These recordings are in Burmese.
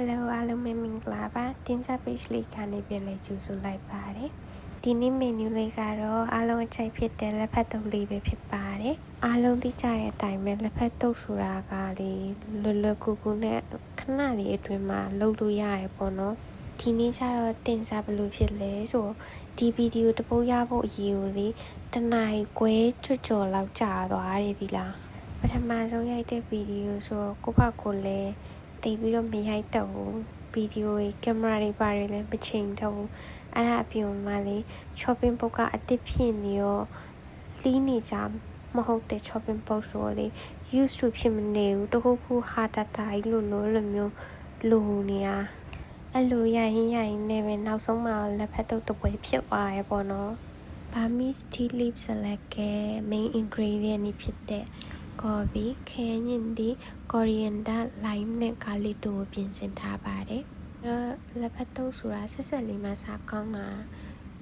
Hello အားလုံးပဲမင်္ဂလာပါတင်ဆက် page လေးကနေပြန်လဲကြိုဆိုလိုက်ပါတယ်ဒီနေ့ menu လေးကတော့အားလုံးအချိုက်ဖြစ်တဲ့လက်ဖက်တုပ်လေးပဲဖြစ်ပါတယ်အားလုံးသိကြရဲ့အတိုင်းပဲလက်ဖက်တုပ်ဆိုတာကလေလွယ်လွယ်ကူကူနဲ့ခဏလေးအတွင်းမှာလုပ်လို့ရရပေါ့နော်ဒီနေ့ကျတော့တင်ဆက်ဘယ်လိုဖြစ်လဲဆိုဒီဗီဒီယိုတပုတ်ရဖို့အရေးကိုလေတနိုင်ခွဲချွတ်ကြော်လောက်ကြာသွားတယ်ဒီလားပထမဆုံးရိုက်တဲ့ဗီဒီယိုဆိုတော့ကိုယ့်ဘက်ကိုလည်း တိတ်ပြီးတော့မရိုက်တော့ဘူးဗီဒီယိုတွေကင်မရာတွေပါတယ်လည်းမချိန်တော့ဘူးအဲ့ဒါအပြင်မှာလေ shopping book ကအတစ်ဖြစ်နေရောလီးနေကြမဟုတ်တဲ့ shopping book ဆိုတော့လေ used to ဖြစ်မနေဘူးတခုခုဟာတတာကြီးလို့လို့လိုမျိုးလိုနေတာအဲ့လိုရရင်ရရင်နဲ့ပဲနောက်ဆုံးမှလက်ဖက်တုပ်တစ်ပွဲဖြစ်သွားရပေါ့နော် Burmese tea leaf salad က main ingredient นี่ဖြစ်တဲ့ ကော်ပီခရမ်းညင်သည်ကော်ရီယန်ဒါလိုင်းနဲ့ဂါလီတိုကိုပြင်ဆင်ထားပါတယ်။အဲ့တော့လက်ဖက်တုပ်ဆိုတာဆက်ဆက်လေးမှစားကောင်းတာ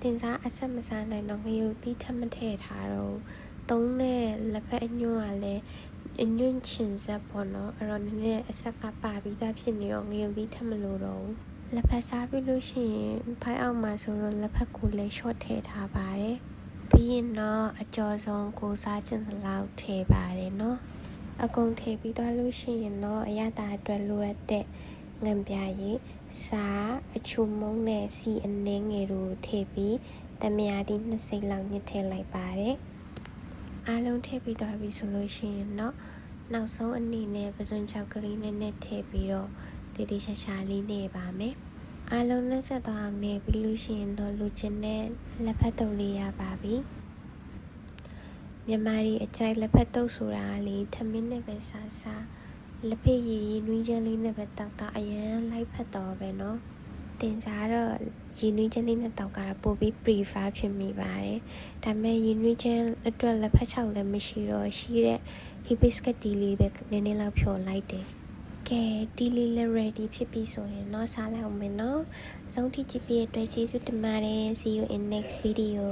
တင်စားအဆက်မစားနိုင်တော့ငရုတ်သီးထပ်မထည့်ထားတော့သုံးတဲ့လက်ဖက်အညွန့်ကလည်းအညွန့်ချင်ဆက်ပေါ့နော်အဲ့တော့နည်းနည်းအဆက်ကပါပြီးသားဖြစ်နေတော့ငရုတ်သီးထပ်မလို့တော့ဘူးလက်ဖက်စားပြီးလို့ရှိရင်ဖိုင်အောက်မှာဆိုတော့လက်ဖက်ကိုလည်း short ထည့်ထားပါတယ်။ ပြီးရင်တော့အကျော်ဆုံးကိုစားချင်သလောက်ထည့်ပါတယ်နော်အကုန်ထည့်ပြီးသွားလို့ရှိရင်တော့အရသာအတွက်လိုအပ်တဲ့ငံပြားရည်စားအချူမုံနဲ့စီအနှင်းငယ်တို့ထည့်ပြီးတမယာဒီနှစ်စိမ့်လောက်ညှစ်ထည့်လိုက်ပါတယ်အားလုံးထည့်ပြီးသွားပြီဆိုလို့ရှိရင်တော့နောက်ဆုံးအနေနဲ့ပစွန်ချောက်ကလေးနဲ့နဲ့ထည့်ပြီးတော့တည်တည်ရှာရှာလေးနေပါမယ် အားလုံးနဲ့ဆက်သွားအောင်နေပြီးလို့ရှိရင်တော့လူချင်းနဲ့လက်ဖက်တုပ်လေးရပါပြီမြန်မာရီအကြိုက်လက်ဖက်တုပ်ဆိုတာကလေထမင်းနဲ့ပဲစားစားလက်ဖက်ရည်ရည်နွေးချမ်းလေးနဲ့ပဲတောက်တာအရန်လိုက်ဖက်တော့ပဲเนาะတင်စားတော့ရည်နွေးချမ်းလေးနဲ့တောက်တာပိုပြီး prefer ဖြစ်မိပါတယ်ဒါပေမဲ့ရည်နွေးချမ်းအတွက်လက်ဖက်ချောက်လည်းမရှိတော့ရှိတဲ့ hibiscus tea လေးပဲနည်းနည်းလောက်ဖြော်လိုက်တယ် ကဲဒီလေးလည်း ready ဖြစ်ပြီဆိုရင်တော့စားလိုက်အောင်မယ်နော်။ဆုံးထိကြည့်ပြီးတဲ့အတွက်ကျေးဇူးတင်ပါတယ်။ See you in next video.